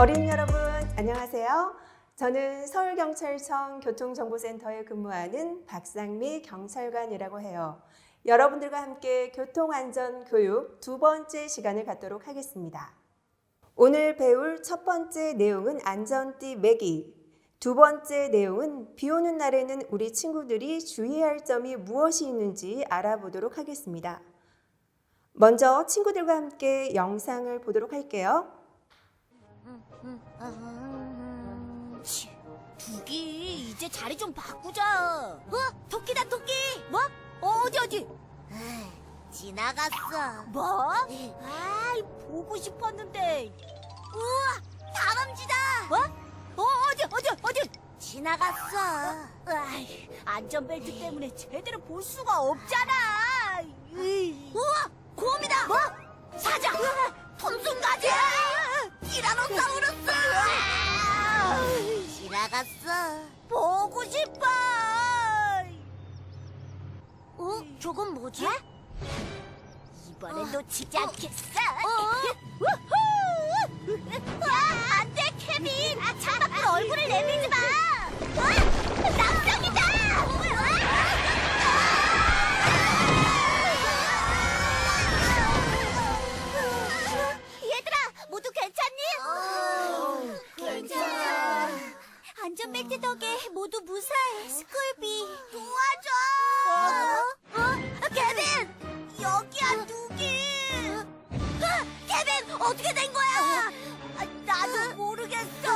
어린 여러분 안녕하세요. 저는 서울경찰청 교통정보센터에 근무하는 박상미 경찰관이라고 해요. 여러분들과 함께 교통안전 교육 두 번째 시간을 갖도록 하겠습니다. 오늘 배울 첫 번째 내용은 안전띠 매기. 두 번째 내용은 비 오는 날에는 우리 친구들이 주의할 점이 무엇이 있는지 알아보도록 하겠습니다. 먼저 친구들과 함께 영상을 보도록 할게요. 두기 이제 자리 좀 바꾸자. 어? 토끼다 토끼. 뭐? 어, 어디 어디? 지나갔어. 뭐? 아이 보고 싶었는데. 우와 다람쥐다. 뭐? 어 어디 어디 어디? 지나갔어. 아이 안전벨트 때문에 제대로 볼 수가 없잖아. 으이. 우와 곰이다. 뭐? 사자. 지나갔어. 보고 싶어. 어? 저건 뭐지? 이번엔 놓치지 않겠어. 우 덕에 모두 무사해. 스쿨비, 도와줘. 어? 케빈, 여기야 누기. 아, 케빈, 어떻게 된 거야? 아, 나도 모르겠어.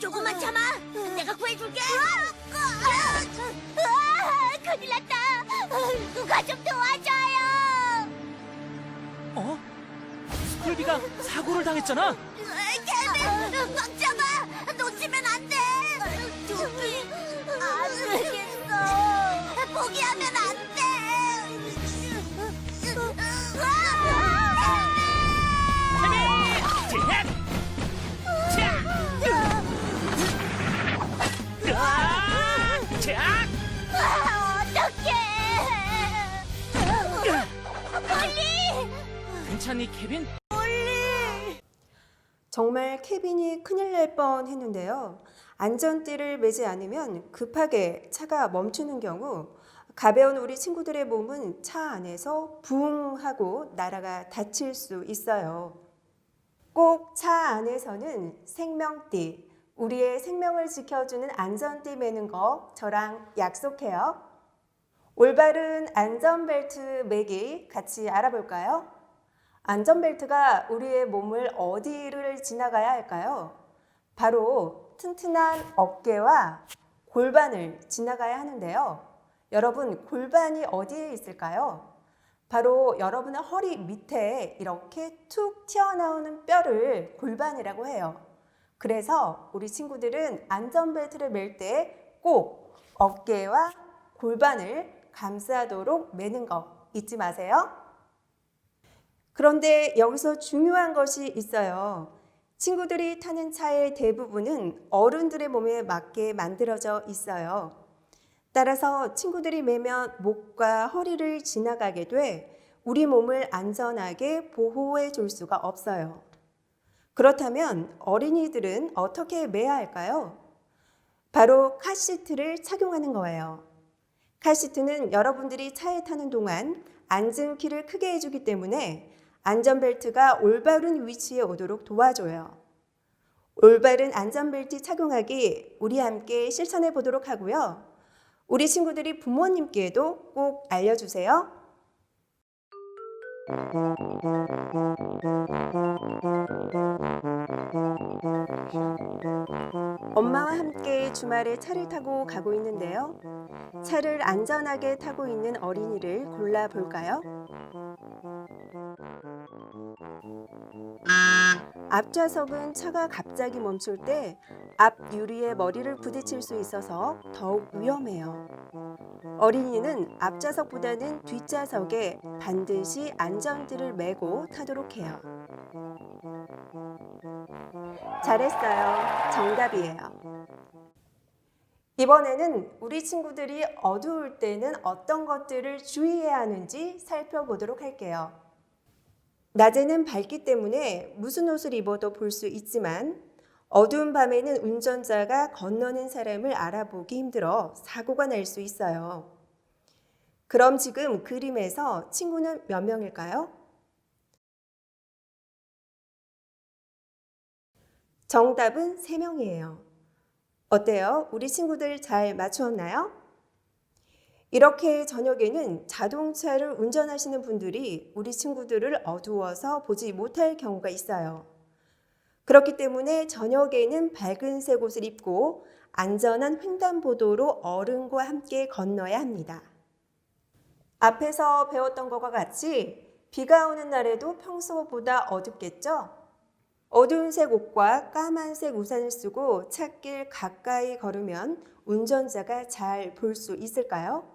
조금만 참아. 내가 구해줄게. 아, 큰일 났다. 누가 좀 도와줘요. 어? 스쿨비가 사고를 당했잖아. 케빈, 꽉 잡아. 놓치면 안 돼. 되겠어. 포기하면 안 돼. 아! 어떡해. 빨리. 괜찮니, 케빈? 정말 케빈이 큰일 날 뻔 했는데요. 안전띠를 매지 않으면 급하게 차가 멈추는 경우 가벼운 우리 친구들의 몸은 차 안에서 붕 하고 나라가 다칠 수 있어요. 꼭 차 안에서는 생명띠, 우리의 생명을 지켜주는 안전띠 매는 거 저랑 약속해요. 올바른 안전벨트 매기 같이 알아볼까요? 안전벨트가 우리의 몸을 어디를 지나가야 할까요? 바로 튼튼한 어깨와 골반을 지나가야 하는데요. 여러분, 골반이 어디에 있을까요? 바로 여러분의 허리 밑에 이렇게 툭 튀어나오는 뼈를 골반이라고 해요. 그래서 우리 친구들은 안전벨트를 멜 때 꼭 어깨와 골반을 감싸도록 매는 거 잊지 마세요. 그런데 여기서 중요한 것이 있어요. 친구들이 타는 차의 대부분은 어른들의 몸에 맞게 만들어져 있어요. 따라서 친구들이 매면 목과 허리를 지나가게 돼 우리 몸을 안전하게 보호해 줄 수가 없어요. 그렇다면 어린이들은 어떻게 매야 할까요? 바로 카시트를 착용하는 거예요. 카시트는 여러분들이 차에 타는 동안 앉은 키를 크게 해주기 때문에 안전벨트가 올바른 위치에 오도록 도와줘요. 올바른 안전벨트 착용하기 우리 함께 실천해 보도록 하고요. 우리 친구들이 부모님께도 꼭 알려주세요. 엄마와 함께 주말에 차를 타고 가고 있는데요. 차를 안전하게 타고 있는 어린이를 골라 볼까요? 앞좌석은 차가 갑자기 멈출 때 앞 유리에 머리를 부딪힐 수 있어서 더욱 위험해요. 어린이는 앞좌석보다는 뒷좌석에 반드시 안전띠를 매고 타도록 해요. 잘했어요. 정답이에요. 이번에는 우리 친구들이 어두울 때는 어떤 것들을 주의해야 하는지 살펴보도록 할게요. 낮에는 밝기 때문에 무슨 옷을 입어도 볼 수 있지만 어두운 밤에는 운전자가 건너는 사람을 알아보기 힘들어 사고가 날 수 있어요. 그럼 지금 그림에서 친구는 몇 명일까요? 정답은 3명이에요. 어때요? 우리 친구들 잘 맞추었나요? 이렇게 저녁에는 자동차를 운전하시는 분들이 우리 친구들을 어두워서 보지 못할 경우가 있어요. 그렇기 때문에 저녁에는 밝은색 옷을 입고 안전한 횡단보도로 어른과 함께 건너야 합니다. 앞에서 배웠던 것과 같이 비가 오는 날에도 평소보다 어둡겠죠? 어두운색 옷과 까만색 우산을 쓰고 찻길 가까이 걸으면 운전자가 잘 볼 수 있을까요?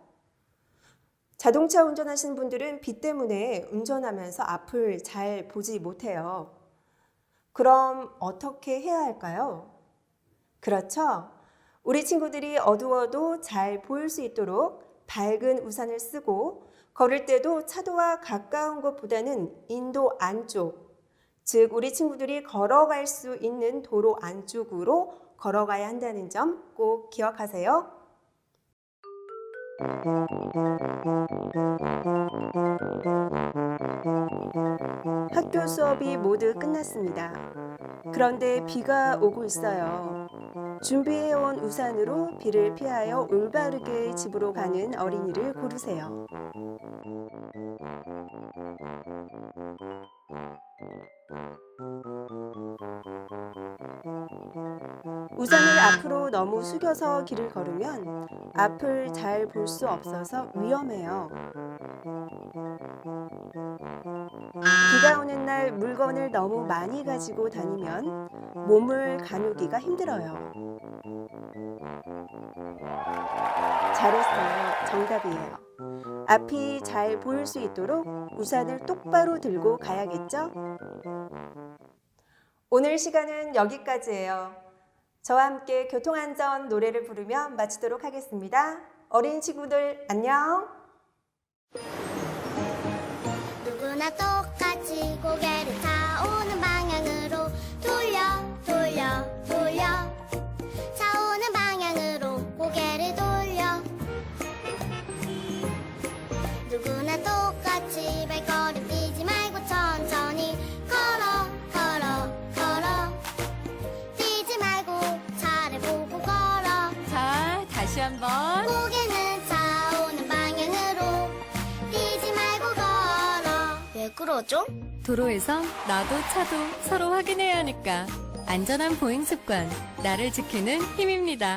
자동차 운전하시는 분들은 비 때문에 운전하면서 앞을 잘 보지 못해요. 그럼 어떻게 해야 할까요? 그렇죠. 우리 친구들이 어두워도 잘 보일 수 있도록 밝은 우산을 쓰고 걸을 때도 차도와 가까운 곳보다는 인도 안쪽, 즉 우리 친구들이 걸어갈 수 있는 도로 안쪽으로 걸어가야 한다는 점 꼭 기억하세요. 학교 수업이 모두 끝났습니다. 그런데 비가 오고 있어요. 준비해온 우산으로 비를 피하여 올바르게 집으로 가는 어린이를 고르세요. 우산을 앞으로 너무 숙여서 길을 걸으면 앞을 잘 볼 수 없어서 위험해요. 비가 오는 날 물건을 너무 많이 가지고 다니면 몸을 가누기가 힘들어요. 잘했어요. 정답이에요. 앞이 잘 보일 수 있도록 우산을 똑바로 들고 가야겠죠? 오늘 시간은 여기까지예요. 저와 함께 교통안전 노래를 부르며 마치도록 하겠습니다. 어린 친구들 안녕! 누구나 똑같이 고개 다시 한번. 고개는 차오는 방향으로 뛰지 말고 걸어 왜 그러죠? 도로에선 나도 차도 서로 확인해야 하니까. 안전한 보행 습관, 나를 지키는 힘입니다.